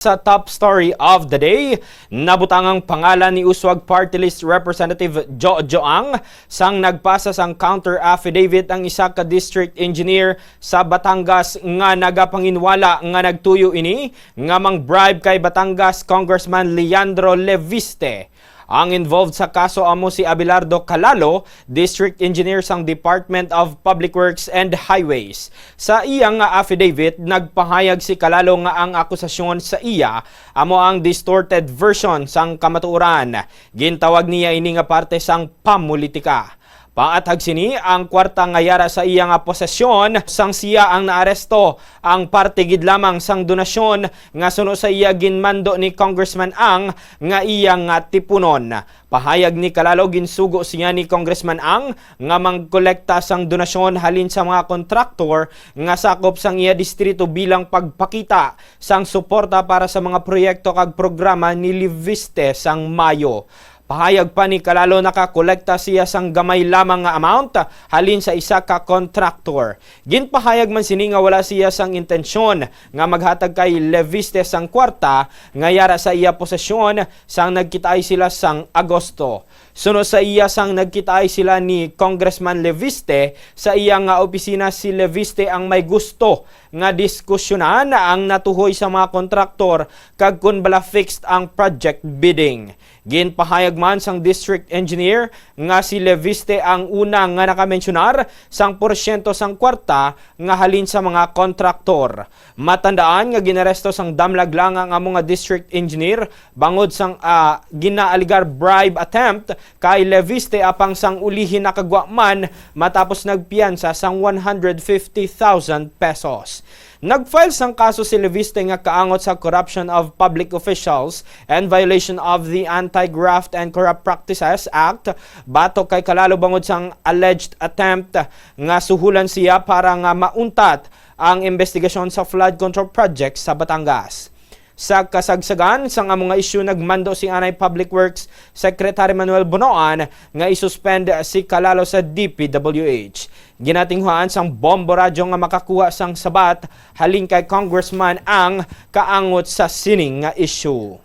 Sa top story of the day, nabutang ang pangalan ni Uswag Party List Representative Jo Joang sang nagpasa sang counter affidavit ang isa ka district engineer sa Batangas nga nagapanginwala nga nagtuyo ini nga mang bribe kay Batangas Congressman Leandro Leviste. Ang involved sa kaso amo si Abelardo Calalo, District Engineer sang Department of Public Works and Highways. Sa iyang nga affidavit, nagpahayag si Calalo nga ang akusasyon sa iya amo ang distorted version sang kamatuoran. Gintawag niya ini nga parte sang pamulitika. Paatag sini ang kwarta nga yara sa iya nga posesyon sang siya ang naaresto ang parte gid lamang sang donasyon nga suno sa iya ginmando ni Congressman Ang nga iya nga tipunon. Pahayag ni Kalalo ginsugo siya ni Congressman Ang nga mangkolekta sang donasyon halin sa mga kontraktor nga sakop sang iya distrito bilang pagpakita sang suporta para sa mga proyekto kag programa ni Liviste sang Mayo. Pahayag pa ni Kalalo nakakolekta siya sang gamay lamang nga amount halin sa isa ka contractor. Ginpahayag man sini nga wala siya sang intensyon nga maghatag kay Leviste sang kwarta nga yara sa iya posesyon sang nagkitaay sila sang Agosto. Suno sa iya sang nagkitaay sila ni Congressman Leviste sa iya nga opisina si Leviste ang may gusto nga diskusyonan ang natuhoy sa mga kontraktor kag kun bala fixed ang project bidding. Ginpahayag man sang district engineer nga si Leviste ang una nga nakamensyunar sang porsyento sang kwarta nga halin sa mga kontraktor. Matandaan nga ginaresto sang damlag lang ang amo nga district engineer bangod sang ah, ginaaligar bribe attempt kay Leviste apang sang ulihin nakagwaman matapos nagpiyansa sang 150,000 pesos. Nagfile sang kaso si Leviste nga kaangot sa corruption of public officials and violation of the Anti-Graft and Corrupt Practices Act batok kay kalalo bangod sang alleged attempt nga suhulan siya para nga mauntat ang investigasyon sa flood control project sa Batangas. Sa kasagsagan sang mga isyu nagmando si Anay Public Works Secretary Manuel Bonoan nga isuspend si Kalalo sa DPWH. Ginatinghuan sang bombo radyo nga makakuha sang sabat halin kay Congressman ang kaangot sa sining nga isyu.